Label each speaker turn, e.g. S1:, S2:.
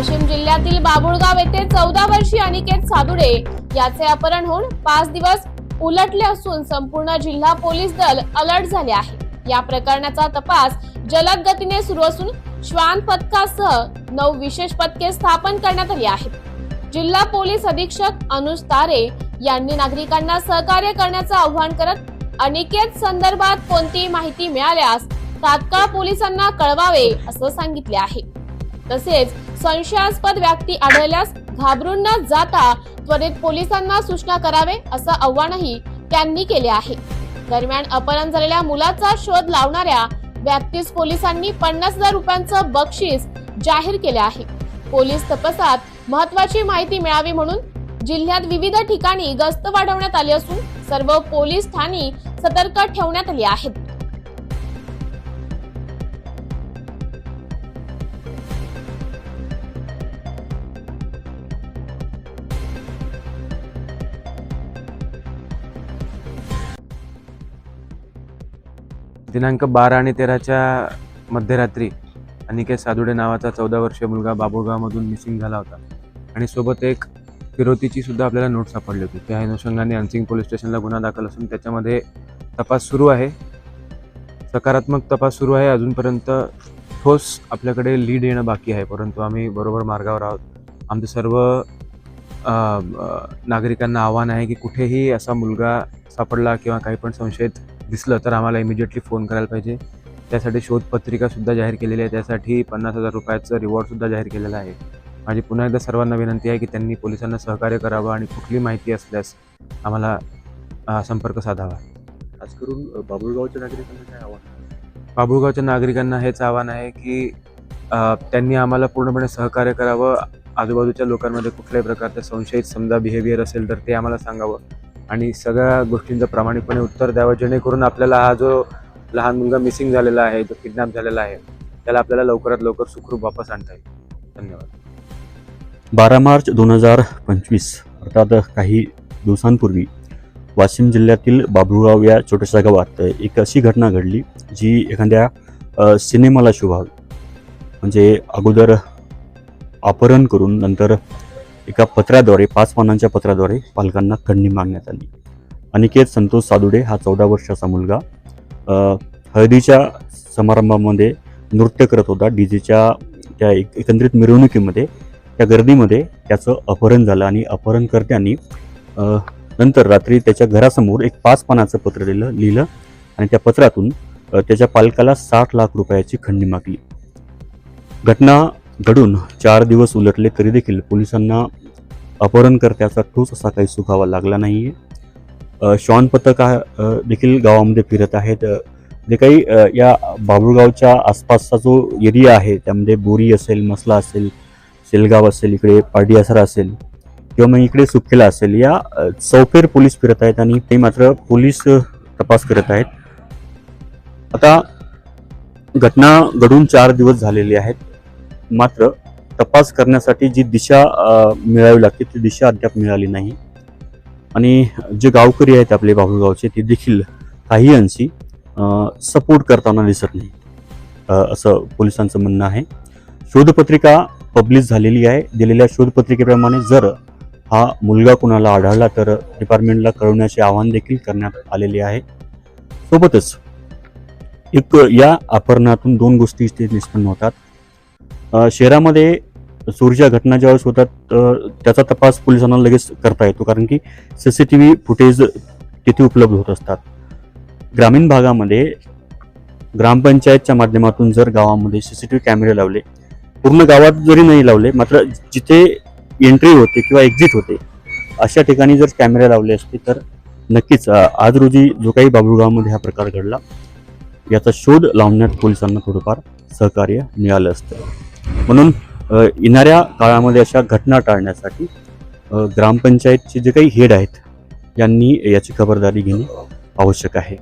S1: वाशिम जिल्ह्यातील बाबुळगाव येथे चौदा वर्षीय अनिकेत सादुडे याचे अपहरण होऊन पाच दिवस उलटले असून संपूर्ण जिल्हा पोलीस दल अलर्ट झाले आहे. या प्रकरणाचा तपास जलद गतीने सुरू असून श्वान पथकासह नऊ विशेष पथके स्थापन करण्यात आली आहेत. जिल्हा पोलीस अधीक्षक अनुज तारे यांनी नागरिकांना सहकार्य करण्याचं आवाहन करत अनिकेत संदर्भात कोणतीही माहिती मिळाल्यास तात्काळ पोलिसांना कळवावे असं सांगितले आहे. तसेच संशयास्पद व्यक्ती आढळल्यास घाबरून न जाता त्वरित पोलिसांना सूचना करावे असं आव्हानही त्यांनी केले आहे. दरम्यान अपहरण झालेल्या मुलाचा शोध लावणाऱ्या व्यक्तीस पोलिसांनी पन्नास हजार रुपयांचं बक्षीस जाहीर केले आहे. पोलीस तपासात महत्वाची माहिती मिळावी म्हणून जिल्ह्यात विविध ठिकाणी गस्त वाढवण्यात आली असून सर्व पोलीस ठाणी सतर्क ठेवण्यात आली आहेत.
S2: दिनांक बारा आणि तेराच्या मध्यरात्री अनिकेत सादुडे नावाचा चौदा वर्षीय मुलगा बाबुळगावमधून मिसिंग झाला होता. आणि सोबत एक फिरोतीची सुद्धा आपल्याला नोट सापडली होती. त्या अनुषंगाने अनसिंग पोलीस स्टेशनला गुन्हा दाखल असून त्याच्यामध्ये तपास सुरू आहे. सकारात्मक तपास सुरू आहे. अजूनपर्यंत ठोस आपल्याकडे लीड येणं बाकी आहे. परंतु आम्ही बरोबर मार्गावर आहोत. आमचं सर्व नागरिकांना आव्हान आहे की कुठेही असा मुलगा सापडला किंवा काही पण संशयित दिसलं तर आम्हाला इमिजिएटली फोन करायला पाहिजे. त्यासाठी शोधपत्रिका सुद्धा जाहीर केलेली आहे. त्यासाठी पन्नास हजार रुपयाचं रिवॉर्ड सुद्धा जाहीर केलेलं आहे. माझी पुन्हा एकदा सर्वांना विनंती आहे की त्यांनी पोलिसांना सहकार्य करावं आणि कुठली माहिती असल्यास आम्हाला संपर्क साधावा.
S3: खास करून बाबुळगावच्या नागरिकांना काय आव्हान?
S2: बाबुळगावच्या नागरिकांना हेच आव्हान आहे की त्यांनी आम्हाला पूर्णपणे सहकार्य करावं. आजूबाजूच्या लोकांमध्ये कुठल्याही प्रकारचं संशयित समजा बिहेवियर असेल तर ते आम्हाला सांगावं. आणि सगळ्या गोष्टींचं प्रामाणिकपणे उत्तर द्यावं जेणेकरून आपल्याला हा जो लहान मुलगा मिसिंग झालेला आहे जो किडनॅप झालेला आहे त्याला आपल्याला लवकरात लवकर सुखरूप वापस आणता येईल. धन्यवाद.
S3: बारा मार्च दोन हजार पंचवीस अर्थात काही दिवसांपूर्वी वाशिम जिल्ह्यातील बाबुळगाव या छोट्याशा गावात एक अशी घटना घडली जी एखाद्या सिनेमाला शोभावी म्हणजे अगोदर अपहरण करून नंतर एका पत्राद्वारे पाच पानांच्या पत्राद्वारे पालकांना खंडणी मागण्यात आली. अनिकेत संतोष सादुडे हा चौदा वर्षाचा मुलगा. हळदीच्या समारंभामध्ये नृत्य करत होता. डीजेच्या त्या एक एकंदरीत मिरवणुकीमध्ये त्या गर्दीमध्ये त्याचं अपहरण झालं आणि अपहरणकर्त्यांनी नंतर रात्री त्याच्या घरासमोर एक पाच पानाचं पत्र लिहिलं लिहिलं आणि त्या पत्रातून त्याच्या पालकाला साठ लाख रुपयाची खंडणी मागली. घटना घडून चार दिवस उलटले तरी देखील पोलिसांना अपहरणकर्त्याचा ठोस असा काही सुखावा लागला नाही आहे श्वान पथक हा, देखील गावामध्ये फिरत आहेत. जे काही या बाबुळगावच्या आसपासचा जो एरिया आहे त्यामध्ये बोरी असेल मसला असेल शेलगाव असेल इकडे पाडियासरा असेल किंवा मग इकडे सुखेला असेल या चौफेर पोलीस फिरत आहेत आणि ते मात्र पोलीस तपास करत आहेत. आता घटना घडून चार दिवस झालेले आहेत. मात्र तपास करण्यासाठी जी दिशा मिळावी लागते ती दिशा अद्याप मिळाली नाही. आणि जे गावकरी आहेत आपले बाबुळगावचे ते देखील काही अंशी सपोर्ट करताना दिसत नाही. असं पोलिसांचं म्हणणं आहे. शोधपत्रिका पब्लिश झालेली आहे. दिलेल्या शोधपत्रिकेप्रमाणे जर हा मुलगा कुणाला आढळला तर डिपार्टमेंटला कळवण्याचे आवाहन देखील करण्यात आलेले आहे. सोबतच एक या अपहरणातून दोन गोष्टी इथे निष्पन्न होतात. शहरामध्ये चोरीच्या घटना ज्यावेळेस होतात त्याचा तपास पोलिसांना लगेच करता येतो. कारण की C C T V footage तिथे उपलब्ध होत असतात. ग्रामीण भागामध्ये ग्रामपंचायतच्या माध्यमातून जर गावामध्ये सी सी टी व्ही कॅमेरे लावले पूर्ण गावात जरी नाही लावले मात्र जिथे एंट्री होते किंवा एक्झिट होते अशा ठिकाणी जर कॅमेरे लावले असते तर नक्कीच आज रोजी जो काही बाबुळगावमध्ये हा प्रकार घडला याचा शोध लावण्यात पोलिसांना थोडंफार सहकार्य मिळालं असतं. म्हणून येणाऱ्या काळामध्ये अशा घटना टाळण्यासाठी ग्रामपंचायतचे जे काही हेड आहेत यांनी याची खबरदारी घेणे आवश्यक आहे.